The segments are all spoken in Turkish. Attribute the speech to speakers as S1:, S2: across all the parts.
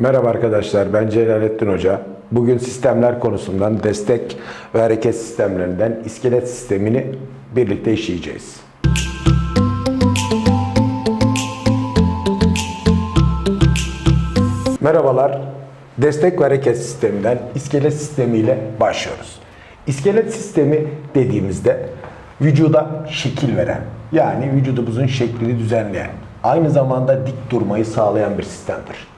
S1: Merhaba arkadaşlar, ben Celalettin Hoca. Bugün sistemler konusundan destek ve hareket sistemlerinden iskelet sistemini birlikte işleyeceğiz. Merhabalar, destek ve hareket sisteminden iskelet sistemiyle başlıyoruz. İskelet sistemi dediğimizde vücuda şekil veren, yani vücudumuzun şeklini düzenleyen, aynı zamanda dik durmayı sağlayan bir sistemdir.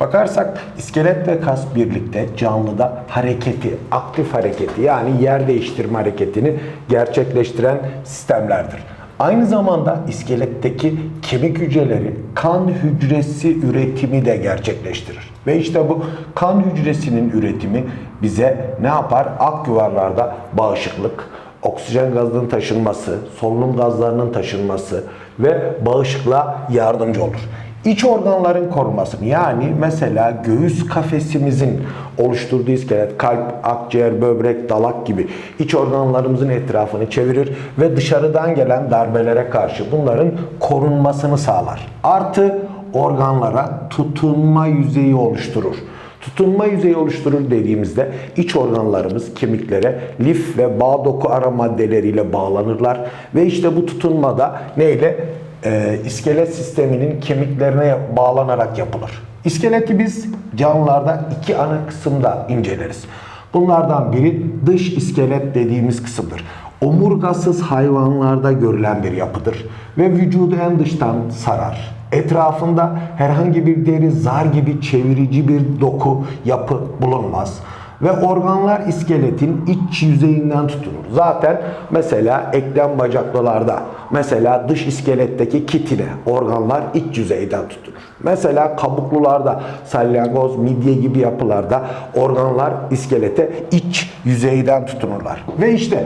S1: Bakarsak iskelet ve kas birlikte canlıda hareketi, aktif hareketi yani yer değiştirme hareketini gerçekleştiren sistemlerdir. Aynı zamanda iskeletteki kemik hücreleri kan hücresi üretimi de gerçekleştirir. Ve işte bu kan hücresinin üretimi bize ne yapar? Ak yuvarlarda bağışıklık, oksijen gazının taşınması, solunum gazlarının taşınması ve bağışıklığa yardımcı olur. İç organların korunmasını yani mesela göğüs kafesimizin oluşturduğu iskelet, kalp, akciğer, böbrek, dalak gibi iç organlarımızın etrafını çevirir ve dışarıdan gelen darbelere karşı bunların korunmasını sağlar. Artı organlara tutunma yüzeyi oluşturur. Tutunma yüzeyi oluşturur dediğimizde iç organlarımız kemiklere lif ve bağ doku ara maddeleriyle bağlanırlar ve işte bu tutunmada neyle? Ee, iskelet sisteminin kemiklerine bağlanarak yapılır. İskeleti biz canlılarda iki ana kısımda inceleriz. Bunlardan biri dış iskelet dediğimiz kısımdır. Omurgasız hayvanlarda görülen bir yapıdır ve vücudu en dıştan sarar. Etrafında herhangi bir deri, zar gibi çevirici bir doku, yapı bulunmaz. Ve organlar iskeletin iç yüzeyinden tutunur. Zaten mesela eklem bacaklılarda, mesela dış iskeletteki kitine organlar iç yüzeyden tutunur. Mesela kabuklularda, salyangoz, midye gibi yapılarda organlar iskelete iç yüzeyden tutunurlar. Ve işte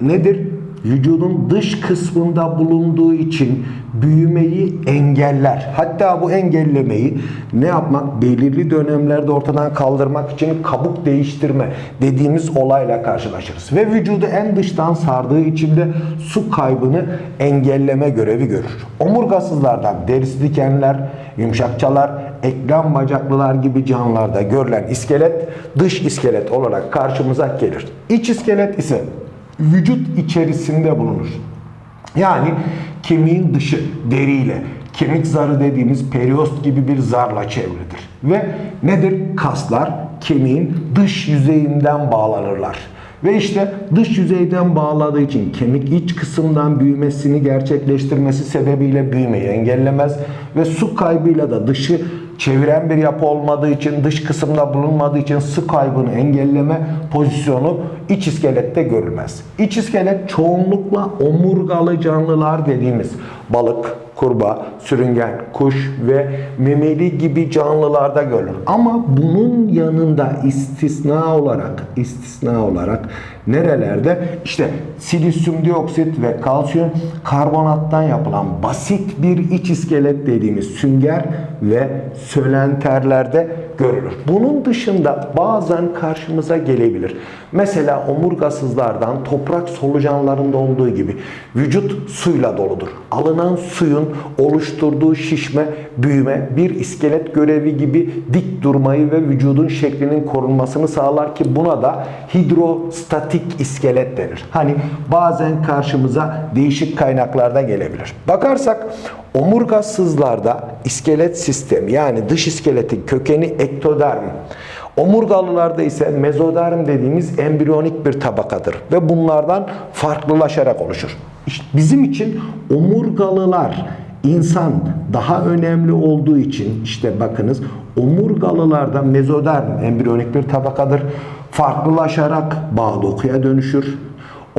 S1: nedir? Vücudun dış kısmında bulunduğu için büyümeyi engeller. Hatta bu engellemeyi ne yapmak? Belirli dönemlerde ortadan kaldırmak için kabuk değiştirme dediğimiz olayla karşılaşırız. Ve vücudu en dıştan sardığı için de su kaybını engelleme görevi görür. Omurgasızlardan derisi dikenler, yumuşakçalar, eklem bacaklılar gibi canlılarda görülen iskelet dış iskelet olarak karşımıza gelir. İç iskelet ise vücut içerisinde bulunur. Yani kemiğin dışı deriyle, kemik zarı dediğimiz periost gibi bir zarla çevrilidir. Ve nedir? Kaslar kemiğin dış yüzeyinden bağlanırlar. Ve işte dış yüzeyden bağladığı için kemik iç kısımdan büyümesini gerçekleştirmesi sebebiyle büyümeyi engellemez ve su kaybıyla da dışı çeviren bir yapı olmadığı için dış kısımda bulunmadığı için su kaybını engelleme pozisyonu iç iskelette görülmez. İç iskelet çoğunlukla omurgalı canlılar dediğimiz balık, kurbağa, sürüngen, kuş ve memeli gibi canlılarda görülür. Ama bunun yanında istisna olarak istisna olarak nerelerde işte silisyum dioksit ve kalsiyum karbonattan yapılan basit bir iç iskelet dediğimiz sünger ve sölenterlerde görülür. Bunun dışında bazen karşımıza gelebilir. Mesela omurgasızlardan toprak solucanlarında olduğu gibi vücut suyla doludur. Alınan suyun oluşturduğu şişme, büyüme bir iskelet görevi gibi dik durmayı ve vücudun şeklinin korunmasını sağlar ki buna da hidrostatik iskelet denir. Hani bazen karşımıza değişik kaynaklarda gelebilir. Bakarsak omurgasızlarda iskelet sistemi yani dış iskeletin kökeni ektoderm. Omurgalılarda ise mezoderm dediğimiz embriyonik bir tabakadır ve bunlardan farklılaşarak oluşur. İşte bizim için omurgalılar insan daha önemli olduğu için işte bakınız omurgalılarda mezoderm embriyonik bir tabakadır. Farklılaşarak bağ dokuya dönüşür.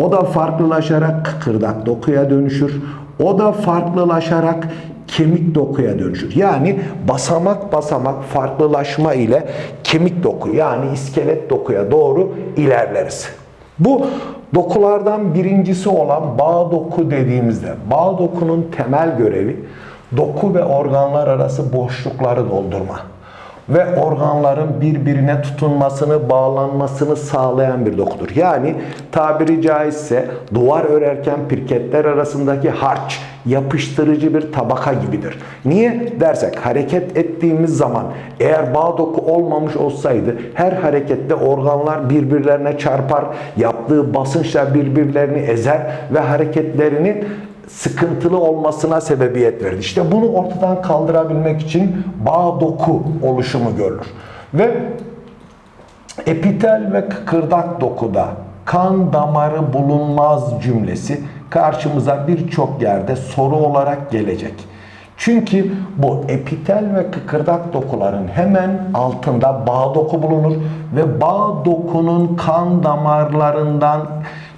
S1: O da farklılaşarak kıkırdak dokuya dönüşür. O da farklılaşarak kemik dokuya dönüşür. Yani basamak basamak farklılaşma ile kemik doku yani iskelet dokuya doğru ilerleriz. Bu dokulardan birincisi olan bağ doku dediğimizde bağ dokunun temel görevi doku ve organlar arası boşlukları doldurma ve organların birbirine tutunmasını, bağlanmasını sağlayan bir dokudur. Yani tabiri caizse duvar örerken pirketler arasındaki harç yapıştırıcı bir tabaka gibidir. Niye dersek hareket ettiğimiz zaman eğer bağ doku olmamış olsaydı her harekette organlar birbirlerine çarpar, yaptığı basınçla birbirlerini ezer ve hareketlerinin sıkıntılı olmasına sebebiyet verir. İşte bunu ortadan kaldırabilmek için bağ doku oluşumu görülür. Ve epitel ve kıkırdak dokuda kan damarı bulunmaz cümlesi karşımıza birçok yerde soru olarak gelecek. Çünkü bu epitel ve kıkırdak dokuların hemen altında bağ doku bulunur ve bağ dokunun kan damarlarından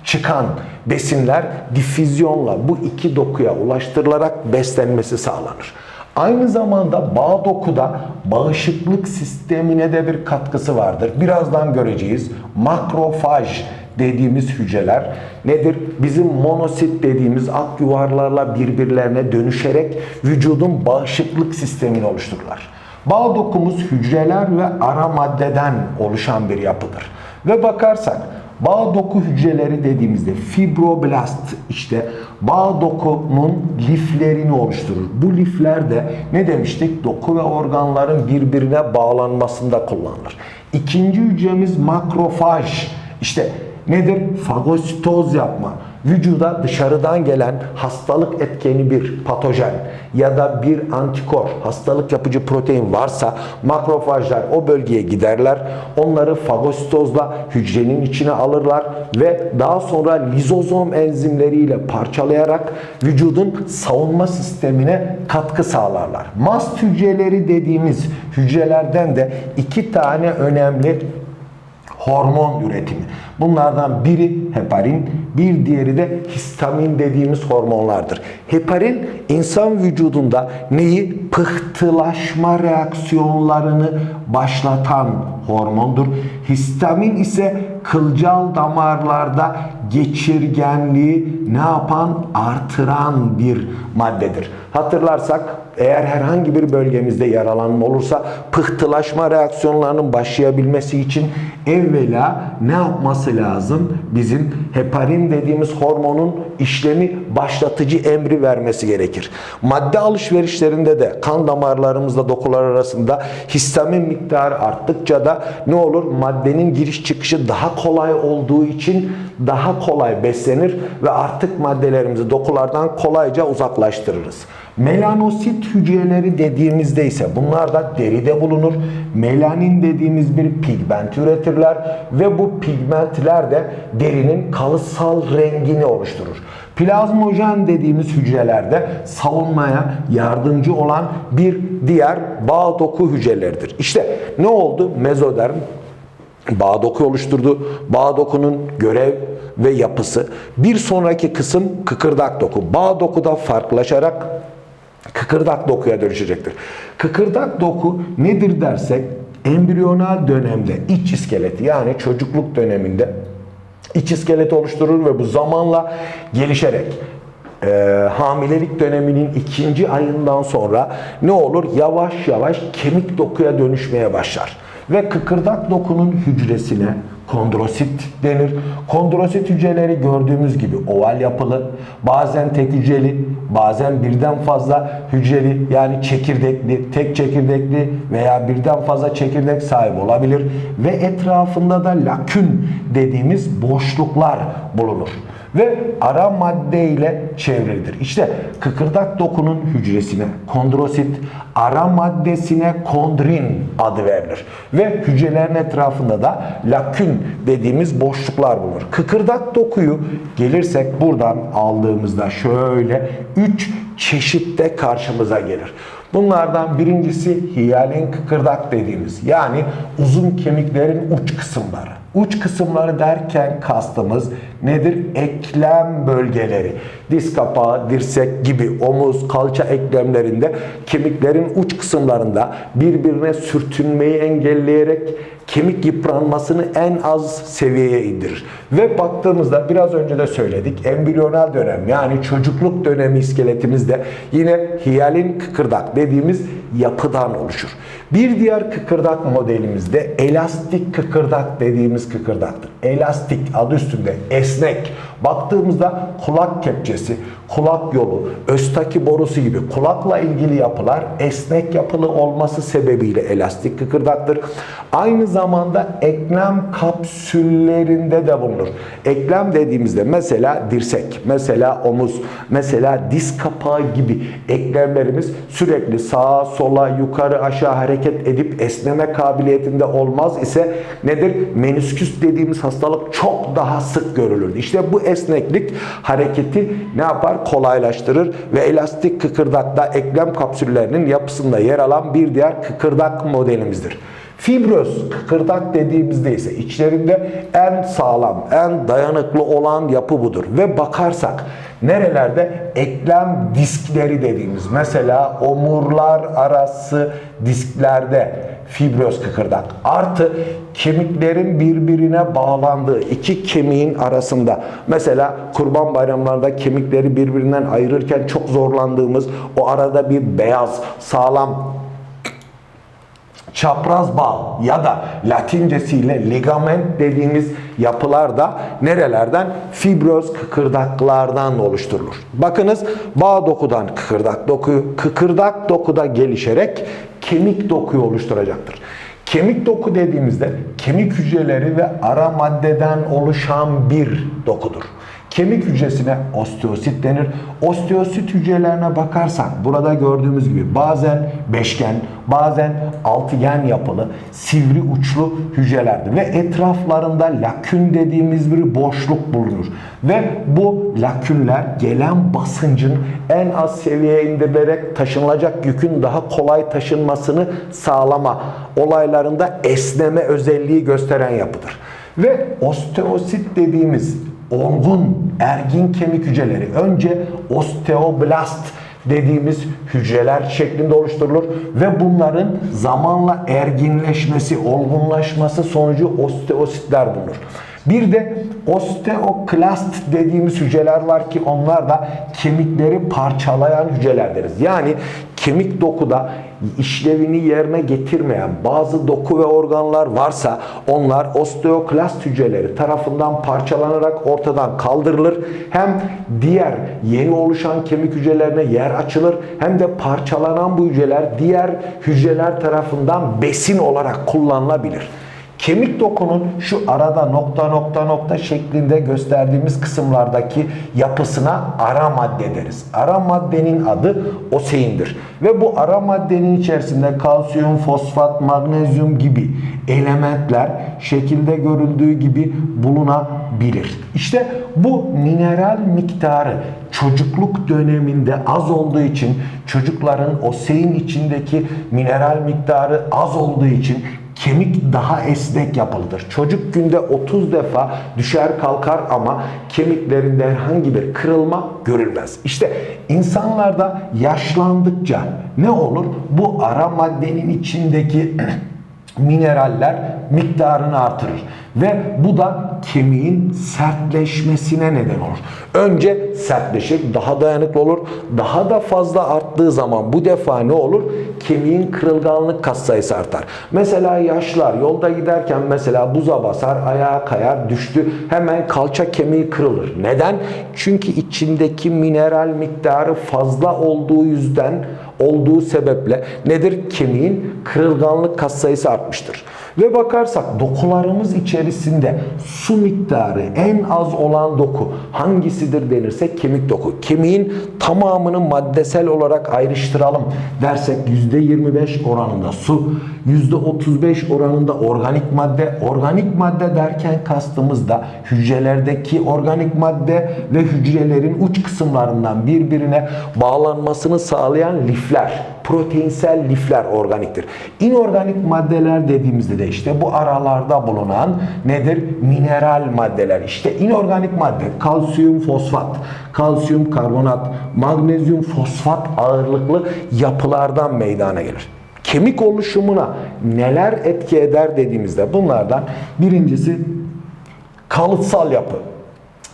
S1: çıkan besinler difüzyonla bu iki dokuya ulaştırılarak beslenmesi sağlanır. Aynı zamanda bağ dokuda bağışıklık sistemine de bir katkısı vardır. Birazdan göreceğiz. Makrofaj dediğimiz hücreler nedir? Bizim monosit dediğimiz ak yuvarlarla birbirlerine dönüşerek vücudun bağışıklık sistemini oluştururlar. Bağ dokumuz hücreler ve ara maddeden oluşan bir yapıdır. Ve bakarsak Bağ doku hücreleri dediğimizde fibroblast işte bağ dokunun liflerini oluşturur. Bu lifler de ne demiştik? Doku ve organların birbirine bağlanmasında kullanılır. İkinci hücremiz makrofaj. İşte nedir? Fagositoz yapma. Vücuda dışarıdan gelen hastalık etkeni bir patojen ya da bir antikor, hastalık yapıcı protein varsa makrofajlar o bölgeye giderler. Onları fagositozla hücrenin içine alırlar ve daha sonra lizozom enzimleriyle parçalayarak vücudun savunma sistemine katkı sağlarlar. Mast hücreleri dediğimiz hücrelerden de iki tane önemli hormon üretimi. Bunlardan biri heparin, bir diğeri de histamin dediğimiz hormonlardır. Heparin insan vücudunda neyi? Pıhtılaşma reaksiyonlarını başlatan hormondur. Histamin ise kılcal damarlarda geçirgenliği ne yapan? Artıran bir maddedir. Hatırlarsak eğer herhangi bir bölgemizde yaralanma olursa pıhtılaşma reaksiyonlarının başlayabilmesi için evvela ne yapması lazım? Bizim heparin dediğimiz hormonun işlemi başlatıcı emri vermesi gerekir. Madde alışverişlerinde de kan damarlarımızla dokular arasında histamin miktarı arttıkça da ne olur? Maddenin giriş çıkışı daha kolay olduğu için daha kolay beslenir ve artık maddelerimizi dokulardan kolayca uzaklaştırırız. Melanosit hücreleri dediğimizde ise bunlar da deride bulunur. Melanin dediğimiz bir pigment üretirler ve bu pigmentler de derinin kalıtsal rengini oluşturur. Plazmojen dediğimiz hücrelerde savunmaya yardımcı olan bir diğer bağ doku hücreleridir. İşte ne oldu? Mezoderm bağ doku oluşturdu. Bağ dokunun görev ve yapısı. Bir sonraki kısım kıkırdak doku. Bağ dokuda farklılaşarak kıkırdak dokuya dönüşecektir. Kıkırdak doku nedir dersek embriyonal dönemde iç iskeleti yani çocukluk döneminde iç iskeleti oluşturur ve bu zamanla gelişerek e, hamilelik döneminin ikinci ayından sonra ne olur? Yavaş yavaş kemik dokuya dönüşmeye başlar. Ve kıkırdak dokunun hücresine kondrosit denir. Kondrosit hücreleri gördüğümüz gibi oval yapılı, bazen tek hücreli, bazen birden fazla hücreli yani çekirdekli, tek çekirdekli veya birden fazla çekirdek sahibi olabilir ve etrafında da lakün dediğimiz boşluklar bulunur ve ara madde ile çevrilidir. İşte kıkırdak dokunun hücresine kondrosit, ara maddesine kondrin adı verilir. Ve hücrelerin etrafında da lakün dediğimiz boşluklar bulunur. Kıkırdak dokuyu gelirsek buradan aldığımızda şöyle 3 çeşitte karşımıza gelir. Bunlardan birincisi hiyalin kıkırdak dediğimiz yani uzun kemiklerin uç kısımları. Uç kısımları derken kastımız nedir? Eklem bölgeleri. Diz kapağı, dirsek gibi omuz, kalça eklemlerinde kemiklerin uç kısımlarında birbirine sürtünmeyi engelleyerek kemik yıpranmasını en az seviyeye indirir. Ve baktığımızda biraz önce de söyledik embriyonal dönem yani çocukluk dönemi iskeletimizde yine hiyalin kıkırdak dediğimiz yapıdan oluşur. Bir diğer kıkırdak modelimizde elastik kıkırdak dediğimiz kıkırdaktır. Elastik adı üstünde esnek Baktığımızda kulak kepçesi, kulak yolu, östaki borusu gibi kulakla ilgili yapılar esnek yapılı olması sebebiyle elastik kıkırdaktır. Aynı zamanda eklem kapsüllerinde de bulunur. Eklem dediğimizde mesela dirsek, mesela omuz, mesela diz kapağı gibi eklemlerimiz sürekli sağa sola yukarı aşağı hareket edip esneme kabiliyetinde olmaz ise nedir? Menisküs dediğimiz hastalık çok daha sık görülür. İşte bu esneklik hareketi ne yapar? Kolaylaştırır ve elastik kıkırdakta eklem kapsüllerinin yapısında yer alan bir diğer kıkırdak modelimizdir. Fibroz kıkırdak dediğimizde ise içlerinde en sağlam, en dayanıklı olan yapı budur. Ve bakarsak nerelerde? Eklem diskleri dediğimiz mesela omurlar arası disklerde fibroz kıkırdak. Artı kemiklerin birbirine bağlandığı iki kemiğin arasında. Mesela kurban bayramlarında kemikleri birbirinden ayırırken çok zorlandığımız o arada bir beyaz sağlam çapraz bağ ya da latincesiyle ligament dediğimiz yapılar da nerelerden? Fibroz kıkırdaklardan oluşturulur. Bakınız bağ dokudan kıkırdak dokuyu, kıkırdak dokuda gelişerek kemik dokuyu oluşturacaktır. Kemik doku dediğimizde kemik hücreleri ve ara maddeden oluşan bir dokudur. Kemik hücresine osteosit denir. Osteosit hücrelerine bakarsak burada gördüğümüz gibi bazen beşgen, bazen altıgen yapılı, sivri uçlu hücrelerdir. Ve etraflarında lakün dediğimiz bir boşluk bulunur. Ve bu lakünler gelen basıncın en az seviyeye indirilerek taşınılacak yükün daha kolay taşınmasını sağlama olaylarında esneme özelliği gösteren yapıdır. Ve osteosit dediğimiz olgun ergin kemik hücreleri önce osteoblast dediğimiz hücreler şeklinde oluşturulur ve bunların zamanla erginleşmesi, olgunlaşması sonucu osteositler bulunur. Bir de osteoklast dediğimiz hücreler var ki onlar da kemikleri parçalayan hücreler. Yani kemik dokuda işlevini yerine getirmeyen bazı doku ve organlar varsa onlar osteoklast hücreleri tarafından parçalanarak ortadan kaldırılır. Hem diğer yeni oluşan kemik hücrelerine yer açılır hem de parçalanan bu hücreler diğer hücreler tarafından besin olarak kullanılabilir. Kemik dokunun şu arada nokta nokta nokta şeklinde gösterdiğimiz kısımlardaki yapısına ara madde deriz. Ara maddenin adı oseindir. Ve bu ara maddenin içerisinde kalsiyum, fosfat, magnezyum gibi elementler şekilde görüldüğü gibi bulunabilir. İşte bu mineral miktarı çocukluk döneminde az olduğu için çocukların osein içindeki mineral miktarı az olduğu için kemik daha esnek yapılıdır. Çocuk günde 30 defa düşer kalkar ama kemiklerinde herhangi bir kırılma görülmez. İşte insanlarda yaşlandıkça ne olur? Bu ara maddenin içindeki mineraller miktarını artırır. Ve bu da kemiğin sertleşmesine neden olur. Önce sertleşir, daha dayanıklı olur. Daha da fazla arttığı zaman bu defa ne olur? Kemiğin kırılganlık kas sayısı artar. Mesela yaşlar yolda giderken mesela buza basar, ayağa kayar, düştü. Hemen kalça kemiği kırılır. Neden? Çünkü içindeki mineral miktarı fazla olduğu yüzden olduğu sebeple nedir? Kemiğin kırılganlık kas sayısı artmıştır. Ve bakarsak dokularımız içerisinde su miktarı en az olan doku hangisidir denirse kemik doku. Kemiğin tamamını maddesel olarak ayrıştıralım dersek %25 oranında su, %35 oranında organik madde. Organik madde derken kastımız da hücrelerdeki organik madde ve hücrelerin uç kısımlarından birbirine bağlanmasını sağlayan lifler proteinsel lifler organiktir. İnorganik maddeler dediğimizde de işte bu aralarda bulunan nedir? Mineral maddeler. İşte inorganik madde kalsiyum fosfat, kalsiyum karbonat, magnezyum fosfat ağırlıklı yapılardan meydana gelir. Kemik oluşumuna neler etki eder dediğimizde bunlardan birincisi kalıtsal yapı.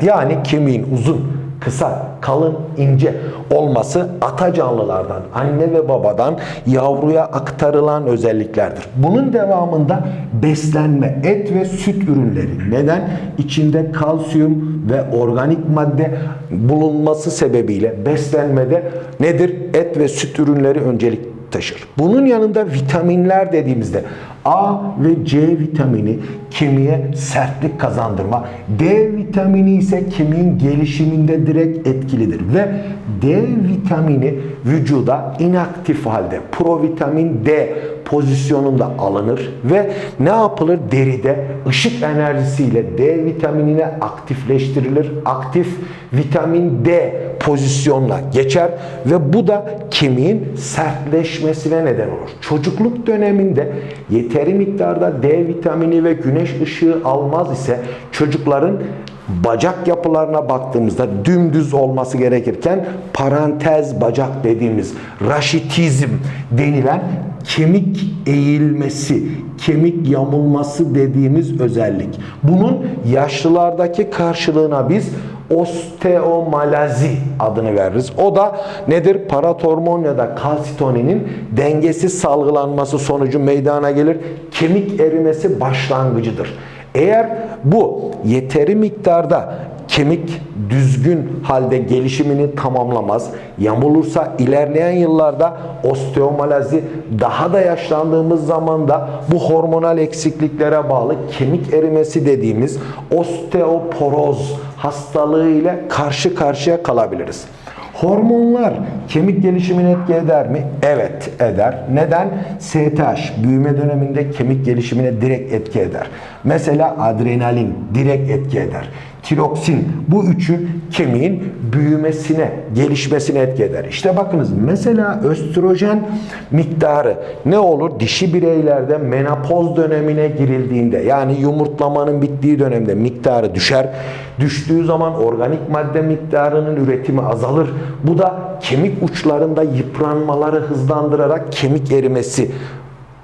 S1: Yani kemiğin uzun, kısa, kalın, ince olması ata canlılardan, anne ve babadan yavruya aktarılan özelliklerdir. Bunun devamında beslenme, et ve süt ürünleri. Neden? İçinde kalsiyum ve organik madde bulunması sebebiyle beslenmede nedir? Et ve süt ürünleri öncelik taşır. Bunun yanında vitaminler dediğimizde A ve C vitamini kemiğe sertlik kazandırma, D vitamini ise kemiğin gelişiminde direkt etkilidir ve D vitamini vücuda inaktif halde provitamin D pozisyonunda alınır ve ne yapılır? Deride ışık enerjisiyle D vitaminine aktifleştirilir. Aktif vitamin D pozisyonla geçer ve bu da kemiğin sertleşmesine neden olur. Çocukluk döneminde yeteri miktarda D vitamini ve güneş ışığı almaz ise çocukların bacak yapılarına baktığımızda dümdüz olması gerekirken parantez bacak dediğimiz raşitizm denilen kemik eğilmesi, kemik yamulması dediğimiz özellik. Bunun yaşlılardaki karşılığına biz osteomalazi adını veririz. O da nedir? Paratormon ya da kalsitoninin dengesiz salgılanması sonucu meydana gelir. Kemik erimesi başlangıcıdır. Eğer bu yeteri miktarda kemik düzgün halde gelişimini tamamlamaz, yamulursa ilerleyen yıllarda osteomalazi daha da yaşlandığımız zaman da bu hormonal eksikliklere bağlı kemik erimesi dediğimiz osteoporoz hastalığı ile karşı karşıya kalabiliriz. Hormonlar kemik gelişimini etki eder mi? Evet eder. Neden? STH büyüme döneminde kemik gelişimine direkt etki eder. Mesela adrenalin direkt etki eder. Tiroksin bu üçü kemiğin büyümesine, gelişmesine etki eder. İşte bakınız mesela östrojen miktarı ne olur? Dişi bireylerde menopoz dönemine girildiğinde yani yumurtlamanın bittiği dönemde miktarı düşer. Düştüğü zaman organik madde miktarının üretimi azalır. Bu da kemik uçlarında yıpranmaları hızlandırarak kemik erimesi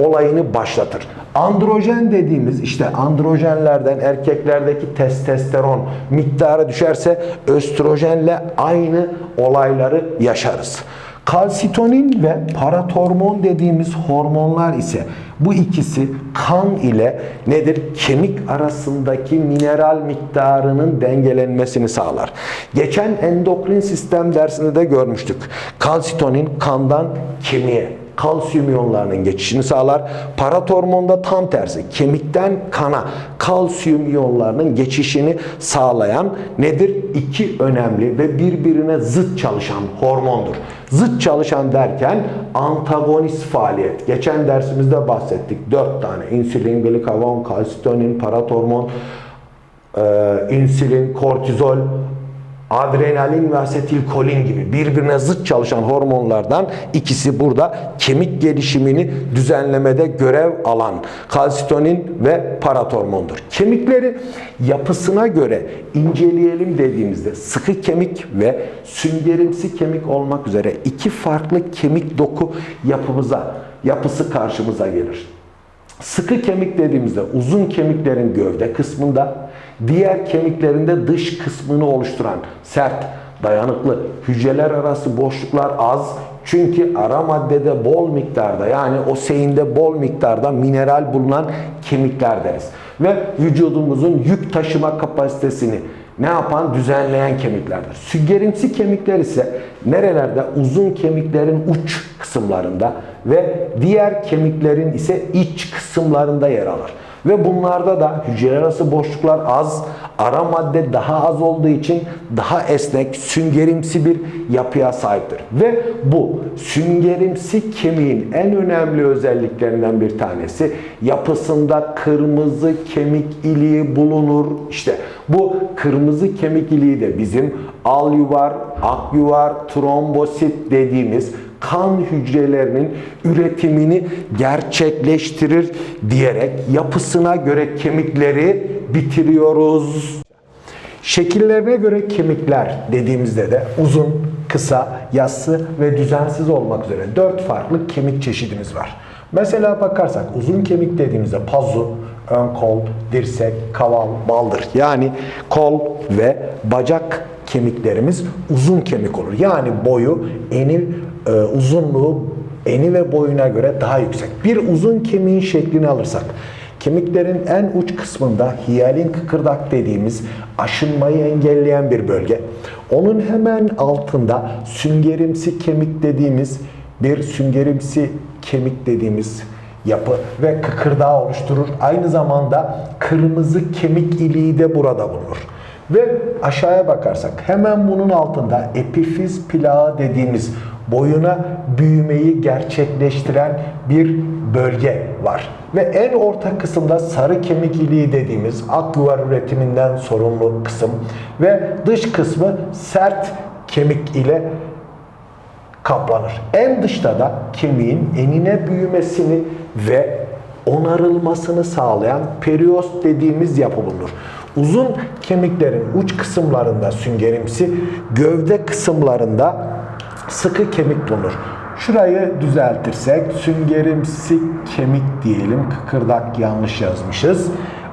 S1: olayını başlatır. Androjen dediğimiz işte androjenlerden erkeklerdeki testosteron miktarı düşerse östrojenle aynı olayları yaşarız. Kalsitonin ve paratormon dediğimiz hormonlar ise bu ikisi kan ile nedir? Kemik arasındaki mineral miktarının dengelenmesini sağlar. Geçen endokrin sistem dersinde de görmüştük. Kalsitonin kandan kemiğe, kalsiyum iyonlarının geçişini sağlar. Paratormonda tam tersi kemikten kana kalsiyum iyonlarının geçişini sağlayan nedir? İki önemli ve birbirine zıt çalışan hormondur. Zıt çalışan derken antagonist faaliyet. Geçen dersimizde bahsettik. Dört tane insülin, glikagon, kalsitonin, paratormon, e, insülin, kortizol, adrenalin ve asetilkolin gibi birbirine zıt çalışan hormonlardan ikisi burada kemik gelişimini düzenlemede görev alan kalsitonin ve paratormondur. Kemikleri yapısına göre inceleyelim dediğimizde sıkı kemik ve süngerimsi kemik olmak üzere iki farklı kemik doku yapımıza, yapısı karşımıza gelir. Sıkı kemik dediğimizde uzun kemiklerin gövde kısmında, diğer kemiklerinde dış kısmını oluşturan sert, dayanıklı, hücreler arası boşluklar az. Çünkü ara maddede bol miktarda yani o seyinde bol miktarda mineral bulunan kemikler deriz. Ve vücudumuzun yük taşıma kapasitesini ne yapan? Düzenleyen kemiklerdir. Süngerimsi kemikler ise nerelerde? Uzun kemiklerin uç kısımlarında ve diğer kemiklerin ise iç kısımlarında yer alır. Ve bunlarda da hücreler arası boşluklar az, ara madde daha az olduğu için daha esnek, süngerimsi bir yapıya sahiptir. Ve bu süngerimsi kemiğin en önemli özelliklerinden bir tanesi yapısında kırmızı kemik iliği bulunur. İşte bu kırmızı kemik iliği de bizim alyuvar, akyuvar, trombosit dediğimiz kan hücrelerinin üretimini gerçekleştirir diyerek yapısına göre kemikleri bitiriyoruz. Şekillerine göre kemikler dediğimizde de uzun, kısa, yassı ve düzensiz olmak üzere dört farklı kemik çeşidimiz var. Mesela bakarsak uzun kemik dediğimizde pazu, ön kol, dirsek, kaval, baldır. Yani kol ve bacak kemiklerimiz uzun kemik olur. Yani boyu, eni, e, uzunluğu eni ve boyuna göre daha yüksek. Bir uzun kemiğin şeklini alırsak Kemiklerin en uç kısmında hiyalin kıkırdak dediğimiz aşınmayı engelleyen bir bölge. Onun hemen altında süngerimsi kemik dediğimiz bir süngerimsi kemik dediğimiz yapı ve kıkırdağı oluşturur. Aynı zamanda kırmızı kemik iliği de burada bulunur. Ve aşağıya bakarsak hemen bunun altında epifiz plağı dediğimiz boyuna büyümeyi gerçekleştiren bir bölge var. Ve en orta kısımda sarı kemik iliği dediğimiz akciğer üretiminden sorumlu kısım ve dış kısmı sert kemik ile kaplanır. En dışta da kemiğin enine büyümesini ve onarılmasını sağlayan periost dediğimiz yapı bulunur. Uzun kemiklerin uç kısımlarında süngerimsi, gövde kısımlarında sıkı kemik bulunur. Şurayı düzeltirsek süngerimsi kemik diyelim. Kıkırdak yanlış yazmışız.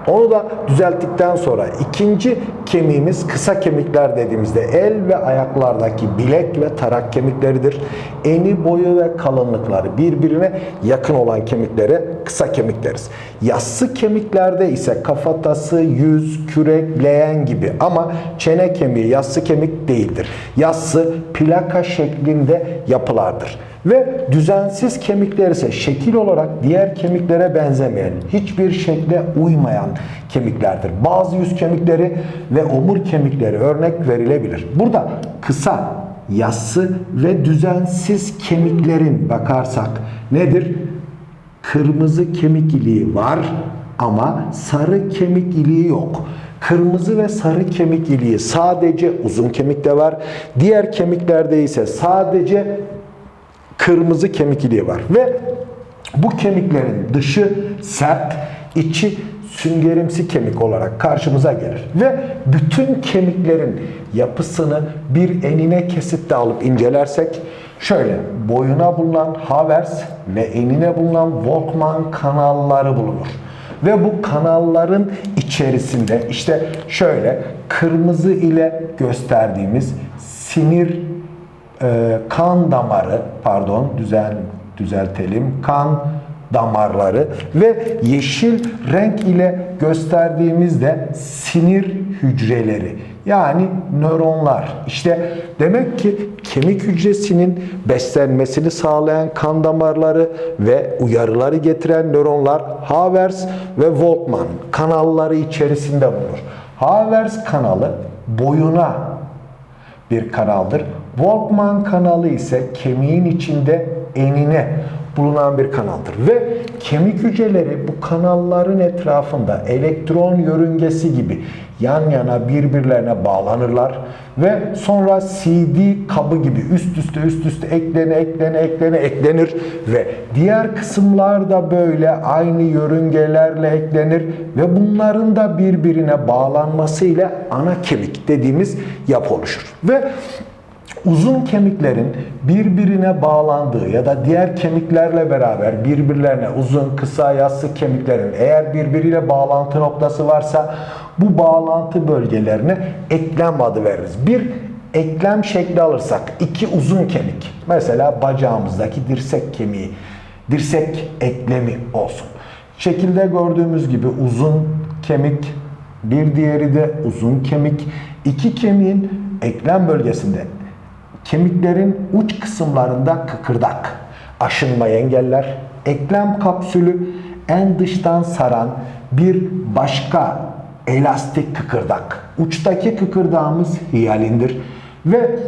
S1: Onu da düzelttikten sonra ikinci kemiğimiz kısa kemikler dediğimizde el ve ayaklardaki bilek ve tarak kemikleridir. Eni, boyu ve kalınlıkları birbirine yakın olan kemiklere kısa kemik deriz. Yassı kemiklerde ise kafatası, yüz, kürek, leğen gibi ama çene kemiği yassı kemik değildir. Yassı plaka şeklinde yapılardır. Ve düzensiz kemikler ise şekil olarak diğer kemiklere benzemeyen, hiçbir şekle uymayan kemiklerdir. Bazı yüz kemikleri ve omur kemikleri örnek verilebilir. Burada kısa, yassı ve düzensiz kemiklerin bakarsak nedir? Kırmızı kemik iliği var ama sarı kemik iliği yok. Kırmızı ve sarı kemik iliği sadece uzun kemikte var. Diğer kemiklerde ise sadece kırmızı kemik iliği var. Ve bu kemiklerin dışı sert, içi süngerimsi kemik olarak karşımıza gelir. Ve bütün kemiklerin yapısını bir enine kesitte alıp incelersek şöyle boyuna bulunan Havers ve enine bulunan Volkmann kanalları bulunur. Ve bu kanalların içerisinde işte şöyle kırmızı ile gösterdiğimiz sinir e, kan damarı pardon düzen düzeltelim kan damarları ve yeşil renk ile gösterdiğimizde sinir hücreleri yani nöronlar. İşte demek ki kemik hücresinin beslenmesini sağlayan kan damarları ve uyarıları getiren nöronlar Havers ve Volkmann kanalları içerisinde bulunur. Havers kanalı boyuna bir kanaldır. Volkmann kanalı ise kemiğin içinde enine bulunan bir kanaldır. Ve kemik hücreleri bu kanalların etrafında elektron yörüngesi gibi yan yana birbirlerine bağlanırlar ve sonra CD kabı gibi üst üste üst üste eklene eklene eklene eklenir ve diğer kısımlar da böyle aynı yörüngelerle eklenir ve bunların da birbirine bağlanması ile ana kemik dediğimiz yapı oluşur. Ve uzun kemiklerin birbirine bağlandığı ya da diğer kemiklerle beraber birbirlerine uzun, kısa, yassı kemiklerin eğer birbiriyle bağlantı noktası varsa bu bağlantı bölgelerine eklem adı veririz. Bir eklem şekli alırsak iki uzun kemik mesela bacağımızdaki dirsek kemiği dirsek eklemi olsun. Şekilde gördüğümüz gibi uzun kemik bir diğeri de uzun kemik. İki kemiğin eklem bölgesinde Kemiklerin uç kısımlarında kıkırdak, aşınmayı engeller, eklem kapsülü en dıştan saran bir başka elastik kıkırdak. Uçtaki kıkırdağımız hiyalindir ve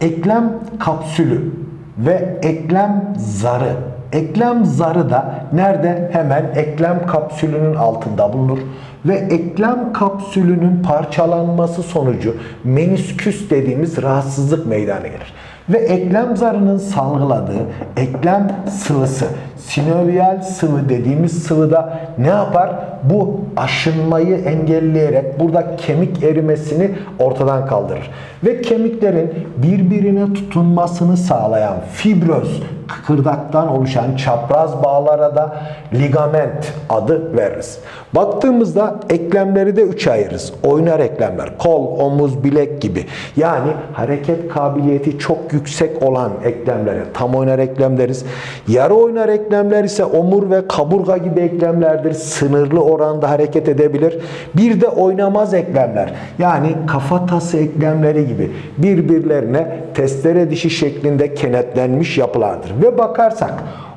S1: eklem kapsülü ve eklem zarı. Eklem zarı da nerede? Hemen eklem kapsülünün altında bulunur ve eklem kapsülünün parçalanması sonucu menisküs dediğimiz rahatsızlık meydana gelir. Ve eklem zarının salgıladığı eklem sıvısı Sinovial sıvı dediğimiz sıvıda ne yapar? Bu aşınmayı engelleyerek burada kemik erimesini ortadan kaldırır. Ve kemiklerin birbirine tutunmasını sağlayan fibroz kıkırdaktan oluşan çapraz bağlara da ligament adı veririz. Baktığımızda eklemleri de üçe ayırırız. Oynar eklemler, kol, omuz, bilek gibi. Yani hareket kabiliyeti çok yüksek olan eklemlere tam oynar eklem deriz. Yarı oynar eklemler ise omur ve kaburga gibi eklemlerdir. Sınırlı oranda hareket edebilir. Bir de oynamaz eklemler. Yani kafatası eklemleri gibi birbirlerine testere dişi şeklinde kenetlenmiş yapılardır. Ve bakarsak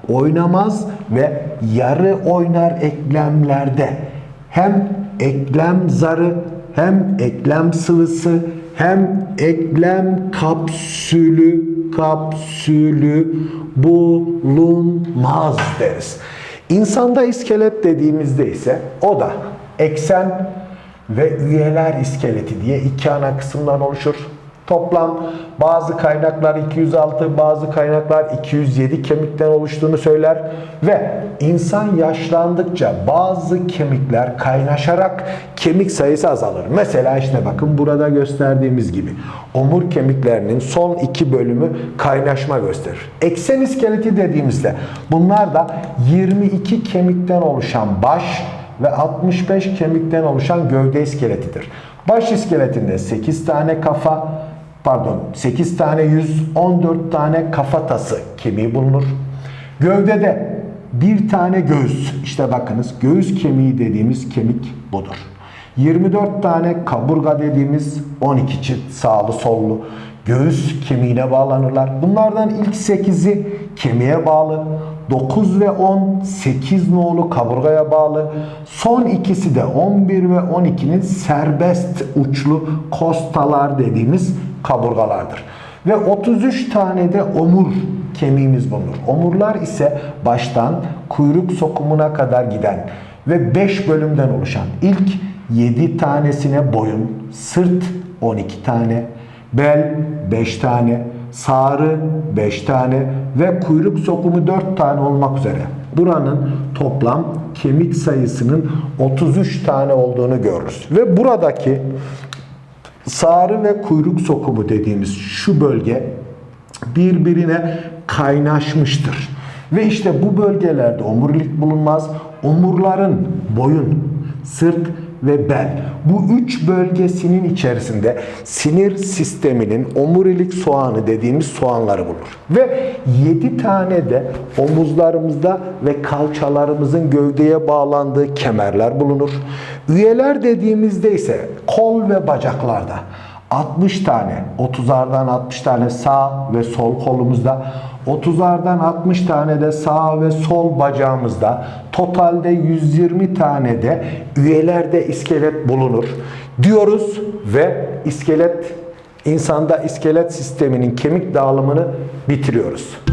S1: oynamaz ve yarı oynar eklemlerde hem eklem zarı hem eklem sıvısı hem eklem kapsülü kapsülü bulunmaz deriz. İnsanda iskelet dediğimizde ise o da eksen ve üyeler iskeleti diye iki ana kısımdan oluşur. Toplam bazı kaynaklar 206, bazı kaynaklar 207 kemikten oluştuğunu söyler ve insan yaşlandıkça bazı kemikler kaynaşarak kemik sayısı azalır. Mesela işte bakın burada gösterdiğimiz gibi omur kemiklerinin son iki bölümü kaynaşma gösterir. Eksen iskeleti dediğimizde bunlar da 22 kemikten oluşan baş ve 65 kemikten oluşan gövde iskeletidir. Baş iskeletinde 8 tane kafa, pardon 8 tane yüz, 14 tane kafatası kemiği bulunur. Gövdede bir tane göğüs, işte bakınız göğüs kemiği dediğimiz kemik budur. 24 tane kaburga dediğimiz 12 çift sağlı sollu göğüs kemiğine bağlanırlar. Bunlardan ilk 8'i kemiğe bağlı, 9 ve 10 8 nolu kaburgaya bağlı. Son ikisi de 11 ve 12'nin serbest uçlu kostalar dediğimiz kaburgalardır. Ve 33 tane de omur kemiğimiz bulunur. Omurlar ise baştan kuyruk sokumuna kadar giden ve 5 bölümden oluşan ilk 7 tanesine boyun, sırt 12 tane, bel 5 tane, sağrı 5 tane ve kuyruk sokumu 4 tane olmak üzere. Buranın toplam kemik sayısının 33 tane olduğunu görürüz. Ve buradaki sağrı ve kuyruk sokumu dediğimiz şu bölge birbirine kaynaşmıştır. Ve işte bu bölgelerde omurilik bulunmaz. Omurların boyun, sırt ve bel. Bu üç bölgesinin içerisinde sinir sisteminin omurilik soğanı dediğimiz soğanları bulur. Ve yedi tane de omuzlarımızda ve kalçalarımızın gövdeye bağlandığı kemerler bulunur. Üyeler dediğimizde ise kol ve bacaklarda 60 tane, 30'lardan 60 tane sağ ve sol kolumuzda, 30'lardan 60 tane de sağ ve sol bacağımızda, totalde 120 tane de üyelerde iskelet bulunur diyoruz ve iskelet insanda iskelet sisteminin kemik dağılımını bitiriyoruz.